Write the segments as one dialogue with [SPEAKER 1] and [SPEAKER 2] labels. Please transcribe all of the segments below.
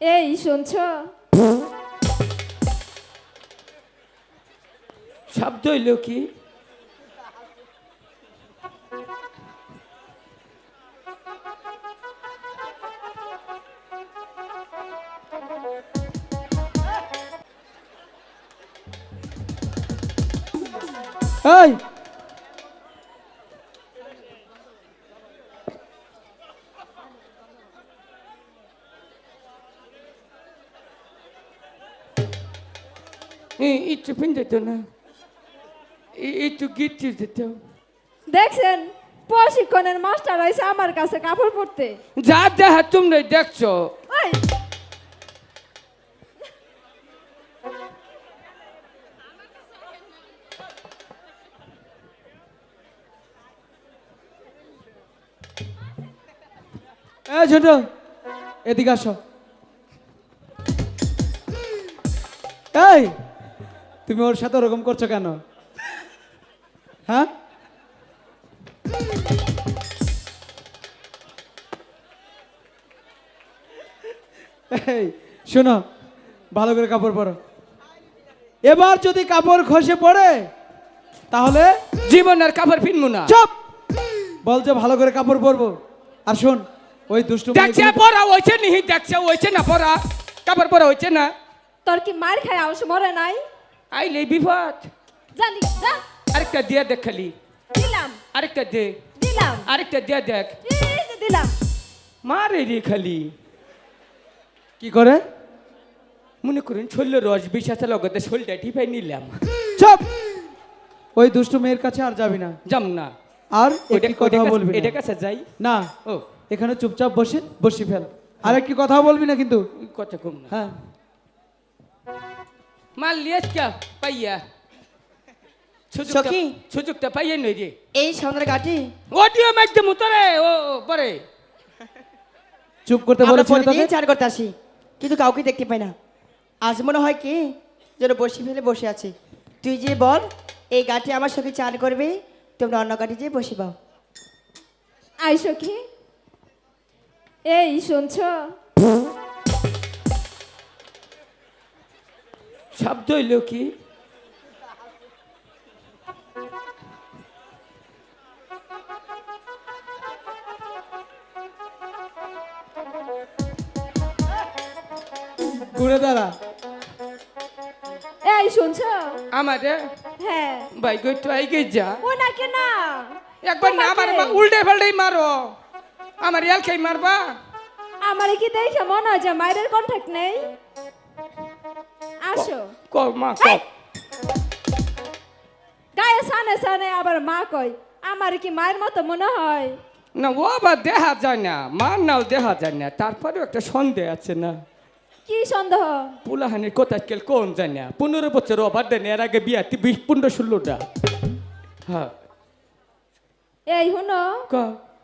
[SPEAKER 1] এই শুনছ?
[SPEAKER 2] শব্দ হইল কি?
[SPEAKER 3] এই
[SPEAKER 2] একটু পিন্ধে তো না একটু গিট দিত
[SPEAKER 1] দেখছেন? প্রশিক্ষণের মাস্টার হয়েছে আমার কাছে কাপড় পরতে।
[SPEAKER 2] যা দেখা তোমরা দেখছ।
[SPEAKER 3] ছোট এদিকে আসো। এই তুমি ওর সাথে ওরকম করছ কেন? হ্যাঁ? এই শোনো ভালো করে কাপড় পরো। এবার যদি কাপড় খসে পড়ে তাহলে
[SPEAKER 2] জীবন আর কাপড় পিনবো না।
[SPEAKER 3] চুপ! বল যে ভালো করে কাপড় পরবো। আর শোন ওই দুষ্টু
[SPEAKER 2] দেখছে পড়া হয়েছে নিহি দেখছে হয়েছে না পড়া। কাপড় পরা হয়েছে না।
[SPEAKER 1] তোর কি মার খায় আউস মরে নাই?
[SPEAKER 2] আইলে বিপদ
[SPEAKER 1] জানি যা।
[SPEAKER 2] আরেকটা দিয়ে দেখ খালি।
[SPEAKER 1] দিলাম।
[SPEAKER 2] আরেকটা দে।
[SPEAKER 1] দিলাম।
[SPEAKER 2] আরেকটা দিয়ে দেখ।
[SPEAKER 1] দিলাম।
[SPEAKER 2] মারে রে খালি।
[SPEAKER 3] কি করে?
[SPEAKER 2] মনে করুন শৈল রস আছে লগতে শৈলটা টিপাই নিলাম।
[SPEAKER 3] চুপ! ওই দুষ্টু মেয়ের কাছে আর যাবি না।
[SPEAKER 2] যাম না।
[SPEAKER 3] আর
[SPEAKER 2] ওইটা
[SPEAKER 3] একটি কথা বলবি
[SPEAKER 2] এটা। কাছে যাই।
[SPEAKER 3] না
[SPEAKER 2] ও।
[SPEAKER 3] এখানে চুপচাপ বসে বসি ফেল। আর একটি কথা বলবি না কিন্তু?
[SPEAKER 2] কথা কম না।
[SPEAKER 3] হ্যাঁ।
[SPEAKER 2] মাল লিয়েছ কে পাইয়া সুযোগটা
[SPEAKER 4] সখী।
[SPEAKER 2] সুযোগটা পাইয়ে নই রে
[SPEAKER 4] এই সামনের গাটি
[SPEAKER 2] অডিও মাধ্যম উতরে ও ও, পরে
[SPEAKER 3] চুপ করতে বলেছি তোকে
[SPEAKER 4] চান করতে আসি কিন্তু কাউকে দেখতে পাই না আজ মনে হয় কি যেন বসে ফেলে বসে আছে তুই যে বল এই গাটি আমার সঙ্গে চান করবে তোমরা অন্য গাটি যেয়ে বসে পাও
[SPEAKER 1] আই সখী এই শুনছ
[SPEAKER 2] শব্দ হইল কি?
[SPEAKER 3] ঘুরে দাঁড়া।
[SPEAKER 1] এই শুনছ?
[SPEAKER 2] আমারে?
[SPEAKER 1] হ্যাঁ।
[SPEAKER 2] ভাই গই তো আই গই যা।
[SPEAKER 1] ও নাকি না?
[SPEAKER 2] একবার না আমার
[SPEAKER 1] তোমাকে।
[SPEAKER 2] উল্টে পাল্টাই মারো। আমার এল খাই মারবা।
[SPEAKER 1] আমার কি দেখে মনে হয় যে মায়ের কন্ট্যাক্ট নেই? আসো।
[SPEAKER 2] ক মা ক
[SPEAKER 1] এই! গায়ে সানে সানে আবার মা কই আমার কি মায়ের মতো মনে হয়?
[SPEAKER 2] না ও আবার দেখা যায় না। মার নাও দেখা যায় না। তারপরেও একটা সন্দেহ আছে না।
[SPEAKER 1] কি সন্দেহ?
[SPEAKER 2] পুলাহানের কথা কেল কোন জানি না। পনেরো বছর ওভার দেন এর আগে বিয়া বিশ পনেরো ষোলোটা। হ্যাঁ।
[SPEAKER 1] এই হুনো
[SPEAKER 2] ক?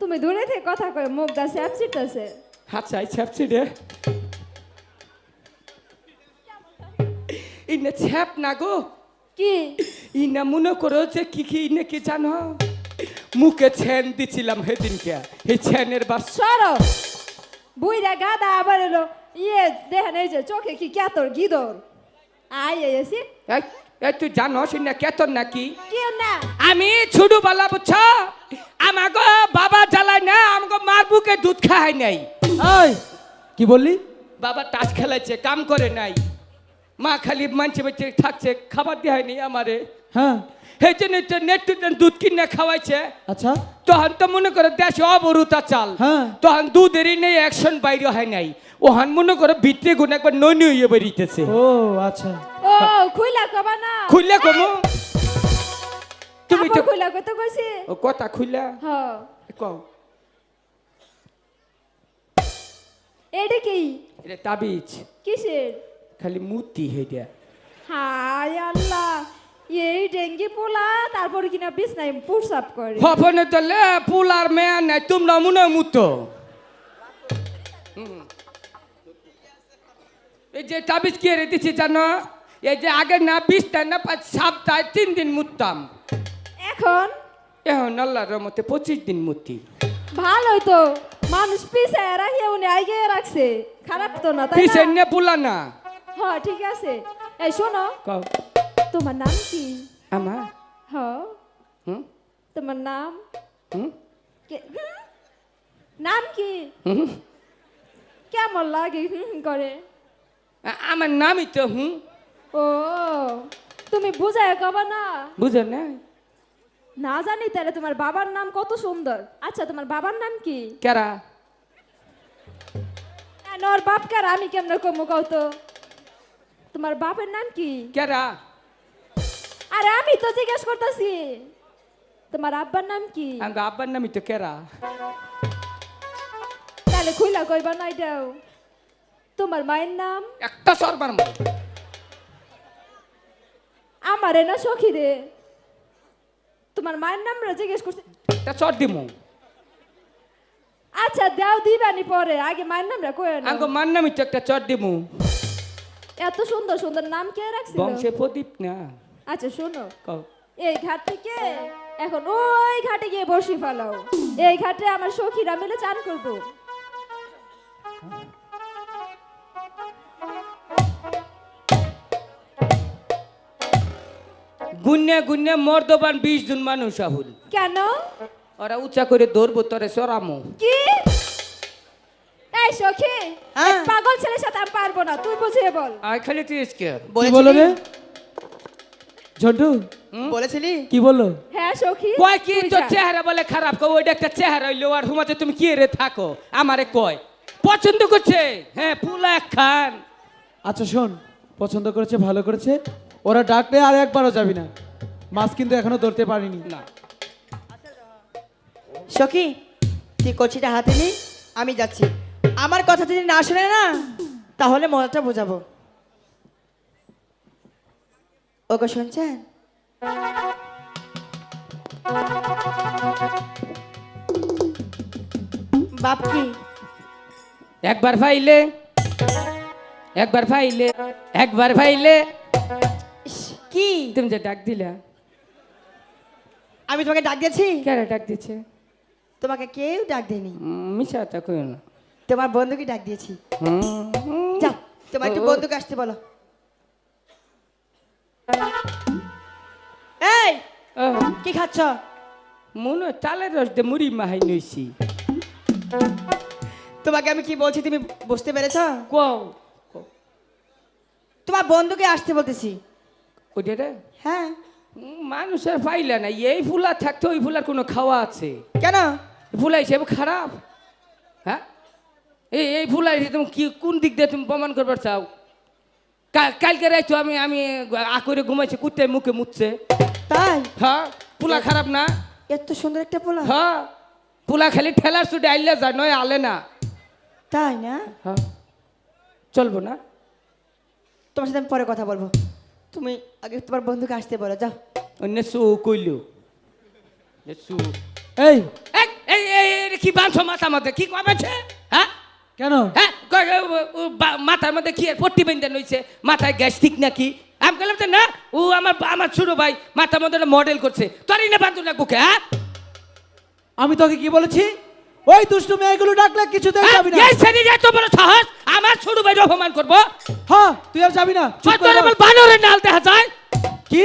[SPEAKER 1] তুমি দূরে থেকে কথা কই মুখ দা স্যাপ চিটতেছে
[SPEAKER 2] হাত চাই ছ্যাপছি ইনে ছ্যাপ না গো
[SPEAKER 1] কি
[SPEAKER 2] ইনা মনে করো যে কি কি ইনে কি জানো মুখে ছেন দিছিলাম সেদিনকে এই ছেনের বাস
[SPEAKER 1] সরো বুইরা গাদা আবার এলো ইয়ে দেখেন এই যে চোখে কি কেতর গিদর আই এসি
[SPEAKER 2] এই তুই জানো না কেতন নাকি
[SPEAKER 1] কি না
[SPEAKER 2] আমি ছুডু বালা বুঝছ আমাকে বাবা জ্বালায় না আমাকে মার বুকে দুধ খায় নাই
[SPEAKER 3] এই কি বললি
[SPEAKER 2] বাবা তাস খেলাইছে কাম করে নাই মা খালি মানছে বাচ্চে থাকছে খাবার দেওয়া হয়নি আমারে।
[SPEAKER 3] হ্যাঁ।
[SPEAKER 2] সেই জন্য তো নেট দুধ কিনে খাওয়াইছে।
[SPEAKER 3] আচ্ছা।
[SPEAKER 2] তখন তো মনে করে দেশে অবরুতা চাল।
[SPEAKER 3] হ্যাঁ।
[SPEAKER 2] তখন দুধেরই নেই অ্যাকশন বাইরে হয় নাই। ওহান মনে করে ভিতরে গুণ একবার ননি হইয়ে বেরিয়েছে
[SPEAKER 3] ও আচ্ছা।
[SPEAKER 1] ও খুইলা কবা না।
[SPEAKER 2] খুললে কমু। তুমি তো
[SPEAKER 1] খুইলা কত কইছি?
[SPEAKER 2] ও কথা খুললা
[SPEAKER 1] হ।
[SPEAKER 2] কও।
[SPEAKER 1] এটা কি?
[SPEAKER 2] এটা তাবিজ।
[SPEAKER 1] কিসের?
[SPEAKER 2] খালি মূর্তি হেটা
[SPEAKER 1] হায় আল্লাহ এই ডেঙ্গি পোলা তারপর কিনা বিছনায় পুষাপ করে।
[SPEAKER 2] হপনে তো লে পুলার মেয়া নাই তোমরা মনে মুতো। এই যে তাবিজ কে রে দিছি জানো? এই যে আগে না বিশটা না পাঁচ সপ্তাহে তিন দিন মুততাম।
[SPEAKER 1] এখন?
[SPEAKER 2] এখন আল্লাহর মতে পঁচিশ দিন মুতি।
[SPEAKER 1] ভালোই তো মানুষ পিছে রাখিয়ে উনি আগে রাখছে। খারাপ তো না তাই
[SPEAKER 2] পিছে
[SPEAKER 1] না
[SPEAKER 2] নে পুলা না।
[SPEAKER 1] হ্যাঁ ঠিক আছে। এই শোনো।
[SPEAKER 2] কও।
[SPEAKER 1] তোমার নাম কি?
[SPEAKER 2] আমার
[SPEAKER 1] হ
[SPEAKER 2] হুম?
[SPEAKER 1] তোমার নাম?
[SPEAKER 2] হুম?
[SPEAKER 1] কে- নাম কি?
[SPEAKER 2] হুম?
[SPEAKER 1] কেমন লাগে হুম করে?
[SPEAKER 2] আমার নামই তো হুম?
[SPEAKER 1] ও তুমি বুঝায় কবা না।
[SPEAKER 2] বুঝো না।
[SPEAKER 1] না জানি তাহলে তোমার বাবার নাম কত সুন্দর। আচ্ছা তোমার বাবার নাম কি?
[SPEAKER 2] কেরা?
[SPEAKER 1] ওর বাপ কার আমি কেমন কমু কও তো? তোমার বাপের নাম কি?
[SPEAKER 2] কেরা?
[SPEAKER 1] আরে আমি তো জিজ্ঞেস করতেছি। তোমার আব্বার নাম কি?
[SPEAKER 2] আব্বার নামই তো কেরা?
[SPEAKER 1] তাহলে খুইলা কইবা নাই দাও। তোমার মায়ের নাম?
[SPEAKER 2] একটা সরবার মতো।
[SPEAKER 1] আমারে না সখী রে তোমার মায়ের নাম রে জিজ্ঞেস করছি।
[SPEAKER 2] একটা চট দিমু।
[SPEAKER 1] আচ্ছা দাও দিবানি পরে। আগে মায়ের নাম রে কই
[SPEAKER 2] আঙ্গ মার নামই তো একটা চট দিমু।
[SPEAKER 1] এত সুন্দর সুন্দর নাম কে রাখছিল?
[SPEAKER 2] বংশে প্রদীপ না।
[SPEAKER 1] আচ্ছা শোনো। এই ঘাট থেকে এখন ওই ঘাটে গিয়ে বসি ফেলাও। এই ঘাটে আমার সখীরা মিলে চান করব।
[SPEAKER 2] গুন্নে গুন্নে মর্দবান বিশ জন মানুষ আহুল।
[SPEAKER 1] কেন?
[SPEAKER 2] ওরা উঁচা করে ধরবো তোরে সরামো।
[SPEAKER 1] কি? এই সখী
[SPEAKER 4] হ্যাঁ।
[SPEAKER 1] এই পাগল ছেলের সাথে আমি পারব না তুই বুঝিয়ে বল।
[SPEAKER 2] আয় খালি তুই কে
[SPEAKER 3] কি বলো রে ঝন্টু
[SPEAKER 4] বলেছিলি?
[SPEAKER 3] কি বলল?
[SPEAKER 1] হ্যাঁ সখী
[SPEAKER 2] কয় কি
[SPEAKER 1] তুই
[SPEAKER 2] চেহারা বলে খারাপ? কো ওইটা একটা চেহারা হইল আর হুমাতে তুমি কি রে থাকো? আমারে কয়। পছন্দ করছে? হ্যাঁ পুলা খান।
[SPEAKER 3] আচ্ছা শোন পছন্দ করেছে ভালো করেছে ওরা ডাকলে আর একবারও যাবি না। মাছ কিন্তু এখনও ধরতে পারিনি।
[SPEAKER 2] না।
[SPEAKER 4] সখী তুই কচিটা হাতে নি আমি যাচ্ছি। আমার কথা যদি না শোনে না তাহলে মজাটা বোঝাবো। ওকে শুনছেন? বাপ কি?
[SPEAKER 2] একবার ফাইলে একবার ফাইলে একবার ফাইলে।
[SPEAKER 4] কি?
[SPEAKER 2] তুমি যে ডাক দিলা।
[SPEAKER 4] আমি তোমাকে ডাক দিয়েছি?
[SPEAKER 2] কেন ডাক দিচ্ছে
[SPEAKER 4] তোমাকে কেউ ডাক দেয়নি।
[SPEAKER 2] মিশা তা কইও না।
[SPEAKER 4] তোমার বন্ধুকে ডাক দিয়েছি। যাও তোমার একটু। বন্ধুকে আসতে বলো। এই
[SPEAKER 2] ও,
[SPEAKER 4] কি খাচ্ছ?
[SPEAKER 2] মনে তালের রস দিয়ে মুড়ি মাহাই নইছি
[SPEAKER 4] তোমাকে আমি কি বলছি তুমি বুঝতে পেরেছ?
[SPEAKER 2] কও।
[SPEAKER 4] তোমার বন্ধুকে আসতে বলতেছি।
[SPEAKER 2] ওইটা রে?
[SPEAKER 4] হ্যাঁ।
[SPEAKER 2] মানুষের পাইলা না এই ফুলা থাকতে ওই ফুলার কোনো খাওয়া আছে?
[SPEAKER 4] কেন?
[SPEAKER 2] ফুলা হিসেবে খারাপ? হ্যাঁ? এই এই ফুলা হিসেবে তুমি কি কোন দিক দিয়ে তুমি প্রমাণ করবার চাও? কালকে রাইতো আমি আমি আ করে ঘুমাইছি কুত্তে মুখে মুতছে।
[SPEAKER 4] তাই?
[SPEAKER 2] হ্যাঁ পোলা খারাপ না?
[SPEAKER 4] এত সুন্দর একটা পোলা।
[SPEAKER 2] হ্যাঁ পোলা খালি ঠেলার সুটে আইলে যায় নয় আলে না।
[SPEAKER 4] তাই না?
[SPEAKER 2] হ্যাঁ চলবো না।
[SPEAKER 4] তোমার সাথে আমি পরে কথা বলব। তুমি আগে তোমার বন্ধুকে আসতে বলো যাও।
[SPEAKER 2] অন্য সু কইল। সু
[SPEAKER 3] এই!
[SPEAKER 2] এই এই কি বাঁধছো মাথা মধ্যে? কি কমেছে
[SPEAKER 3] কেন?
[SPEAKER 2] হ্যাঁ মাথার মধ্যে কি পট্টি বেঁধে নইছে মাথায় গ্যাস ঠিক নাকি? আমি বললাম তো না ও আমার আমার ছোট ভাই মাথার মধ্যে মডেল করছে। তোরই না বান্ধব লাগবো কে হ্যাঁ?
[SPEAKER 3] আমি তোকে কি বলেছি? ওই দুষ্টু মেয়েগুলো ডাকলে কিছুতেই
[SPEAKER 2] হ্যাঁ?
[SPEAKER 3] যাবি না।
[SPEAKER 2] এই শরীর এত বড় সাহস আমার ছোট ভাই অপমান করব?
[SPEAKER 3] হ্যাঁ তুই আর যাবি না
[SPEAKER 2] তোর আমার বানরের নাল দেখা যায়?
[SPEAKER 3] কি?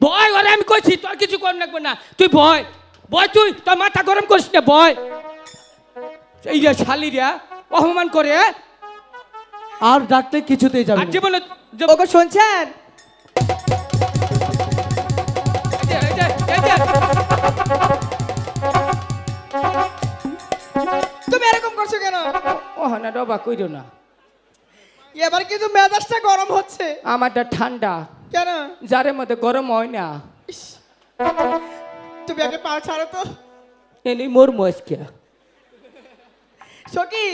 [SPEAKER 2] ভয় ওরে আমি কইছি তোর কিছু কর লাগবে না। তুই ভয় ভয় তুই তোর মাথা গরম করিস না ভয়। এই যে শালিরা অপমান করে হ্যাঁ?
[SPEAKER 3] আর ডাকলে কিছুতেই যাবি
[SPEAKER 2] আর
[SPEAKER 3] না।
[SPEAKER 2] জীবনে যে-
[SPEAKER 4] ওকে শুনছেন?
[SPEAKER 2] এই যে- এই যে- এই যে-
[SPEAKER 4] তুমি এরকম করছ কেন?
[SPEAKER 2] ও না ডবা কইরো না।
[SPEAKER 4] এবার কিন্তু মেজাজটা গরম হচ্ছে।
[SPEAKER 2] আমারটা ঠান্ডা।
[SPEAKER 4] কেন?
[SPEAKER 2] যারের মধ্যে গরম হয় না।
[SPEAKER 4] তুমি আগে পা ছাড়ো তো।
[SPEAKER 2] এনে মোর মস্কে
[SPEAKER 4] সখী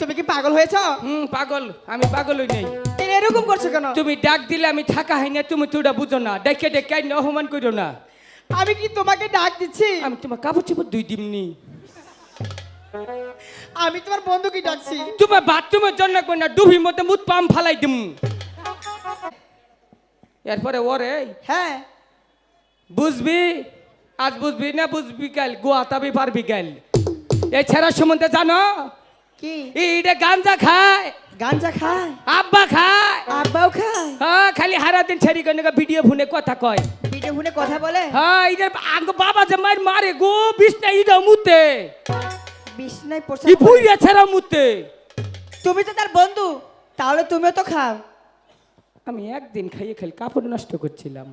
[SPEAKER 4] তুমি কি পাগল হয়েছ?
[SPEAKER 2] হুম পাগল। আমি পাগল হই নাই
[SPEAKER 4] এরকম করছ কেন?
[SPEAKER 2] তুমি ডাক দিলে আমি থাকা হয় না তুমি তোটা বুঝো না। ডেকে ডেকে অপমান কইরো না।
[SPEAKER 4] আমি কি তোমাকে ডাক দিচ্ছি?
[SPEAKER 2] আমি তোমার কাপড় চোপড় দুই দিমনি
[SPEAKER 4] আমি তোমার বন্ধুকে ডাকছি।
[SPEAKER 2] তোমার বাথরুমের জন্য কই না ডুবির মধ্যে মুত পাম ফালাই দিম। এরপরে ওরে
[SPEAKER 4] হ্যাঁ।
[SPEAKER 2] বুঝবি? আজ বুঝবি না বুঝবি কাল গোয়া তাবি পারবি কাল। এই ছেড়া সম্বন্ধে জানো?
[SPEAKER 4] কি?
[SPEAKER 2] এইটা গাঞ্জা খায়।
[SPEAKER 4] গাঞ্জা খায়?
[SPEAKER 2] আব্বা খায়।
[SPEAKER 4] আব্বাও খায়?
[SPEAKER 2] হ্যাঁ খালি হারা দিন ছেড়ি করে ভিডিও ফোনে কথা কয়।
[SPEAKER 4] ভিডিও ফোনে কথা বলে?
[SPEAKER 2] হ্যাঁ এদের আঙ্গ বাবা যে মার মারে গো বিষ্ণা ইটা মুতে।
[SPEAKER 4] বিছনায়
[SPEAKER 2] ই
[SPEAKER 4] প্রসাদ করে।
[SPEAKER 2] বুইরা ছেড়া মুতে।
[SPEAKER 4] তুমি তো তার বন্ধু তাহলে তুমিও তো খাও।
[SPEAKER 2] আমি একদিন খাইয়ে খালি কাপড় নষ্ট করছিলাম।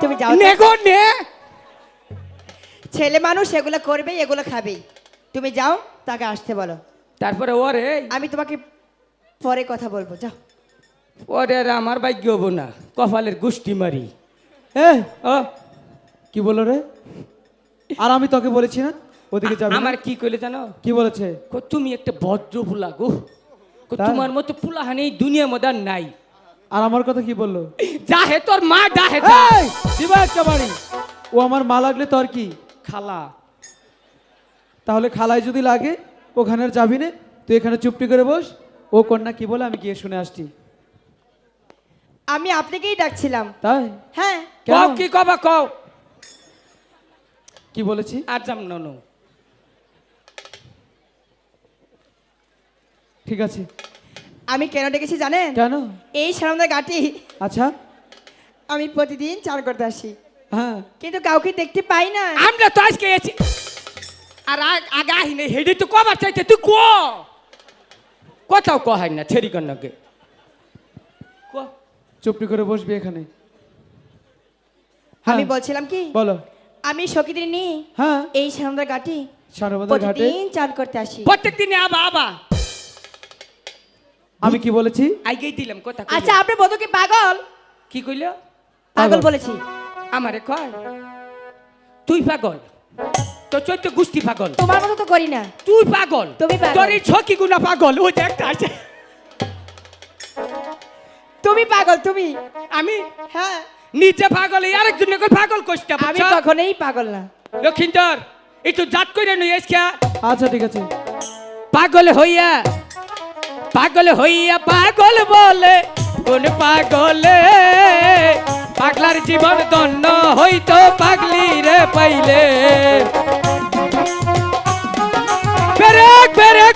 [SPEAKER 4] তুমি যাও।
[SPEAKER 2] নে গো নে।
[SPEAKER 4] ছেলে মানুষ এগুলো করবে এগুলো খাবে তুমি যাও তাকে আসতে বলো।
[SPEAKER 2] তারপরে ওরে
[SPEAKER 4] আমি তোমাকে পরে কথা বলব যাও।
[SPEAKER 2] ওরে আর আমার ভাগ্য হব না কপালের গুষ্টি মারি।
[SPEAKER 3] এ
[SPEAKER 2] ও।
[SPEAKER 3] কি বলল রে? আর আমি তোকে বলেছি না ওদিকে যাবি?
[SPEAKER 2] আমার কি কইলে জানো?
[SPEAKER 3] কি বলেছে?
[SPEAKER 2] কো তুমি একটা ভদ্র ফুলা গো। কো তোমার মতো পুলা হানি মধ্যে আর নাই।
[SPEAKER 3] আর আমার কথা কি বলল?
[SPEAKER 2] যা হে তোর মা যা।
[SPEAKER 3] এই, দিবা একটা বাড়ি। ও আমার মা লাগলে তোর কি?
[SPEAKER 2] খালা।
[SPEAKER 3] তাহলে খালায় যদি লাগে ওখানে আর যাবি না তুই এখানে চুপটি করে বস। ও কন্যা কি বলে আমি গিয়ে শুনে আসছি।
[SPEAKER 4] আমি আপনাকেই ডাকছিলাম।
[SPEAKER 3] তাই?
[SPEAKER 4] হ্যাঁ?
[SPEAKER 2] কও কি কবা কও?
[SPEAKER 3] কি বলেছি?
[SPEAKER 2] আর যাম ননু
[SPEAKER 3] ঠিক আছে।
[SPEAKER 4] আমি কেন ডেকেছি জানেন?
[SPEAKER 3] কেন?
[SPEAKER 4] এই সারামদার গাটি।
[SPEAKER 3] আচ্ছা।
[SPEAKER 4] আমি প্রতিদিন চার করতে আসি।
[SPEAKER 3] হ্যাঁ।
[SPEAKER 4] কিন্তু কাউকে দেখতে পাই না।
[SPEAKER 2] আমরা তো আজকে এসেছি আর আগ- আহি নেই হেডে তো কবার চাইতে তুই ক। কোথাও কহাই না ছেড়ি কন্যাকে ক।
[SPEAKER 3] চুপটি করে বসবি এখানে। হ্যাঁ
[SPEAKER 4] আমি বলছিলাম কি?
[SPEAKER 3] বলো।
[SPEAKER 4] আমি সকিদিন নি
[SPEAKER 3] হ্যাঁ।
[SPEAKER 4] এই সারামদার গাটি
[SPEAKER 3] সারবাদার ঘাটে?
[SPEAKER 4] প্রতিদিন চান করতে আসি।
[SPEAKER 2] প্রত্যেক দিনে আবা আবা।
[SPEAKER 3] আমি কি বলেছি?
[SPEAKER 2] আইগেই দিলাম কথা
[SPEAKER 4] আচ্ছা আপনার বধূ কি পাগল?
[SPEAKER 2] কি কইলো?
[SPEAKER 4] পাগল
[SPEAKER 3] পাগল।
[SPEAKER 4] বলেছি।
[SPEAKER 2] আমারে কয় তুই পাগল। তো চৈত্য গোষ্ঠী পাগল।
[SPEAKER 4] তোমার মতো তো করি না।
[SPEAKER 2] তুই পাগল।
[SPEAKER 4] তুমি পাগল।
[SPEAKER 2] তোর এই ছকি গুনা পাগল ওই যে একটা আছে।
[SPEAKER 4] তুমি পাগল তুমি।
[SPEAKER 2] আমি?
[SPEAKER 4] হ্যাঁ।
[SPEAKER 2] নিজে পাগল এই আরেকজনকে পাগল করতে
[SPEAKER 4] আমি কখনোই পাগল না।
[SPEAKER 2] লক্ষিন্দর একটু জাত করে নই আজকে
[SPEAKER 3] আচ্ছা ঠিক আছে।
[SPEAKER 2] পাগল হইয়া পাগল হইয়া পাগল বলে কোন পাগলে? পাগলার জীবন দন্ন হইতো পাগলি রে পাইলে।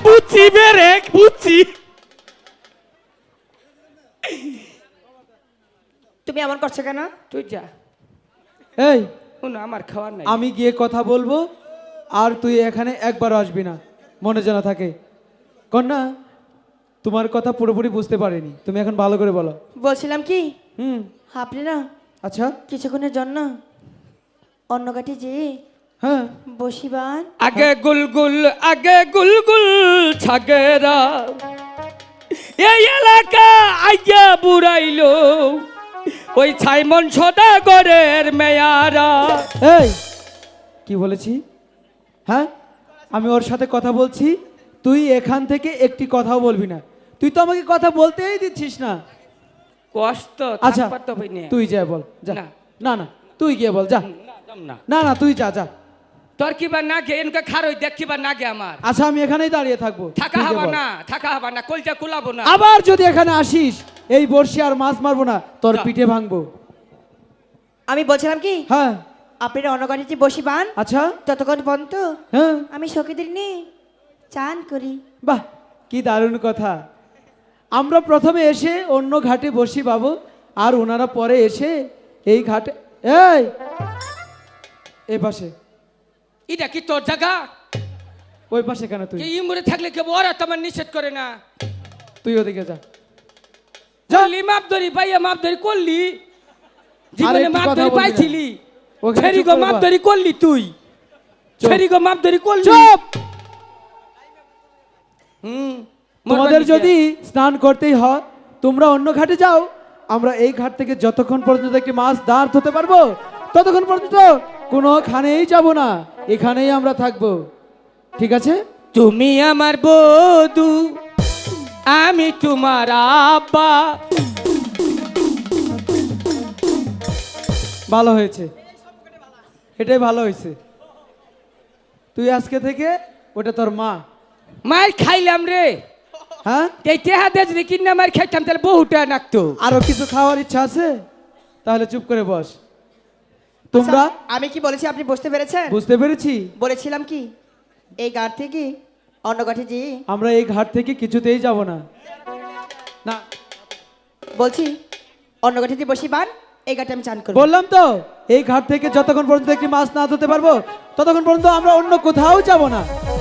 [SPEAKER 2] বুঝছি বেরেক বুঝছি
[SPEAKER 4] তুমি এমন করছ কেন?
[SPEAKER 2] তুই যা।
[SPEAKER 3] এই
[SPEAKER 2] শুন আমার খাওয়ার নাই।
[SPEAKER 3] আমি গিয়ে কথা বলব আর তুই এখানে একবার আসবি না। মনে জানা থাকে। কন্যা তোমার কথা পুরোপুরি বুঝতে পারিনি। তুমি এখন ভালো করে বলো।
[SPEAKER 4] বলছিলাম কি?
[SPEAKER 3] হুম।
[SPEAKER 4] আপনি না
[SPEAKER 3] আচ্ছা।
[SPEAKER 4] কিছুক্ষণের জন্য অন্য কাঠি যে
[SPEAKER 3] হ্যাঁ।
[SPEAKER 4] বসিবান।
[SPEAKER 2] আগে গুলগুল আগে গুলগুল ছাগেরা। এই এলাকা আইয়া বুড়াইলো। ওই ছাইমন সদাগরের মেয়ারা।
[SPEAKER 3] এই কি বলেছি? হ্যাঁ আমি ওর সাথে কথা বলছি। তুই এখান থেকে একটি কথাও বলবি না। তুই তো আমাকে কথা বলতেই দিচ্ছিস না।
[SPEAKER 2] কষ্ট
[SPEAKER 3] আচ্ছা। তুই যা বল যা।
[SPEAKER 2] না।
[SPEAKER 3] না না তুই গিয়ে বল যা।
[SPEAKER 2] না। না
[SPEAKER 3] না তুই যা যা।
[SPEAKER 2] তোর কিবা না গে? এনকে খারই দেখ কিবা না গে আমার।
[SPEAKER 3] আচ্ছা আমি এখানেই দাঁড়িয়ে থাকব।
[SPEAKER 2] থাকা হবা। না থাকা হবা না কলজা কুলাবো না।
[SPEAKER 3] আবার যদি এখানে আসিস এই বর্ষি আর মাছ মারবো না তোর পিঠে ভাঙবো।
[SPEAKER 4] আমি বলছিলাম কি?
[SPEAKER 3] হ্যাঁ।
[SPEAKER 4] আপনি অন্য কাঠি যে বসিবান
[SPEAKER 3] আচ্ছা।
[SPEAKER 4] ততক্ষণ পর্যন্ত
[SPEAKER 3] হ্যাঁ।
[SPEAKER 4] আমি সখীদের নিয়ে চান করি।
[SPEAKER 3] বাহ কি দারুণ কথা। আমরা প্রথমে এসে অন্য ঘাটে বসি বাবু আর ওনারা পরে এসে এই ঘাটে এই! এ পাশে।
[SPEAKER 2] এটা কি তোর জায়গা?
[SPEAKER 3] ওই পাশে কেন তুই?
[SPEAKER 2] এই ইমরে থাকলে কেউ ওরা তোমার নিষেধ করে না।
[SPEAKER 3] তুই ওদিকে যা।
[SPEAKER 2] করলি মাপ ধরি পাইয়া মাপ ধরি করলি। জীবনে মাপ ধরি পাইছিলি। ছেড়ি গো মাপ ধরি করলি তুই। ছেড়ি গো মাপ ধরি করলি।
[SPEAKER 3] চুপ!
[SPEAKER 2] হুম
[SPEAKER 3] তোমাদের যদি স্নান করতেই হয় তোমরা অন্য ঘাটে যাও। আমরা এই ঘাট থেকে যতক্ষণ পর্যন্ত একটি মাছ দাঁড় হতে পারব ততক্ষণ পর্যন্ত কোনো খানেই যাব না। এখানেই আমরা থাকব। ঠিক আছে?
[SPEAKER 2] তুমি আমার বধু আমি তোমার আব্বা।
[SPEAKER 3] ভালো হয়েছে। এটাই ভালো হয়েছে। তুই আজকে থেকে ওটা তোর মা।
[SPEAKER 2] মার খাইলাম রে।
[SPEAKER 3] হ্যাঁ?
[SPEAKER 2] এই তেহা দিয়ে যদি কিনা মার খাইতাম তাহলে বহুটা নাকতো।
[SPEAKER 3] আরও কিছু খাওয়ার ইচ্ছা আছে? তাহলে চুপ করে বস। তোমরা?
[SPEAKER 4] আমি কি বলেছি? আপনি বুঝতে পেরেছেন?
[SPEAKER 3] বুঝতে পেরেছি।
[SPEAKER 4] বলেছিলাম কি? এই ঘাট থেকে অন্য ঘাটে যে
[SPEAKER 3] আমরা এই ঘাট থেকে কিছুতেই যাব না। না।
[SPEAKER 4] বলছি অন্য ঘাটে যে বসি বান এই ঘাটে আমি চান করব।
[SPEAKER 3] বললাম তো এই ঘাট থেকে যতক্ষণ পর্যন্ত একটি মাছ না ধরতে পারব ততক্ষণ পর্যন্ত আমরা অন্য কোথাও যাব না।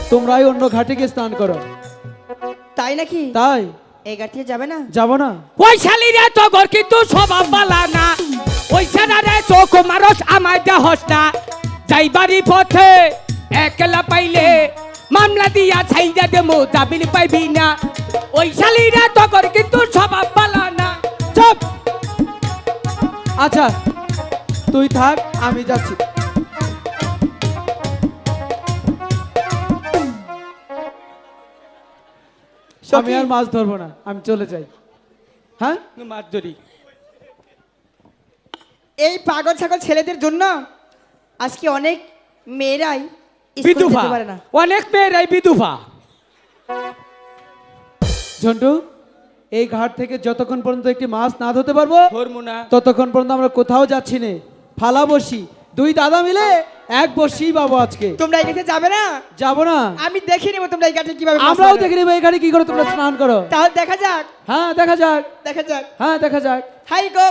[SPEAKER 3] তোমরাই অন্য ঘাটে গিয়ে স্নান করো।
[SPEAKER 4] তাই নাকি?
[SPEAKER 3] তাই।
[SPEAKER 4] এই ঘাট থেকে যাবে না?
[SPEAKER 3] যাব না।
[SPEAKER 2] ওই শালিরে তো ঘর কিন্তু স্বভাব বালা না। ওই সারারে চোখ মারস আমায় দেহস না যাইবারি পথে একলা পাইলে মামলা দিয়া ছাইরা দেমো জামিন পাইবি না। ওই শালিরে তো ঘর কিন্তু স্বভাব বালা না।
[SPEAKER 3] চুপ! আচ্ছা তুই থাক আমি যাচ্ছি। আমি আর মাছ ধরবো না আমি চলে যাই। হ্যাঁ?
[SPEAKER 2] মাছ ধরি।
[SPEAKER 4] এই পাগল ছাগল ছেলেদের জন্য আজকে অনেক মেয়েরাই
[SPEAKER 2] বিধুভা অনেক মেয়েরাই বিধুভা
[SPEAKER 3] ঝন্টু এই ঘাট থেকে যতক্ষণ পর্যন্ত একটি মাছ না ধরতে পারব ততক্ষণ পর্যন্ত আমরা কোথাও যাচ্ছি না। ফালা বসি। দুই দাদা মিলে এক বসি বাবু আজকে।
[SPEAKER 4] তোমরা এই ঘাটে যাবে না?
[SPEAKER 3] যাব না।
[SPEAKER 4] আমি দেখে নেব তোমরা এই ঘাটে কীভাবে
[SPEAKER 3] আমরাও দেখে নেব এখানে কি করে তোমরা স্নান করো।
[SPEAKER 4] তাহলে দেখা যাক।
[SPEAKER 3] হ্যাঁ দেখা যাক।
[SPEAKER 4] দেখা যাক।
[SPEAKER 3] হ্যাঁ দেখা যাক।
[SPEAKER 4] হাই গো।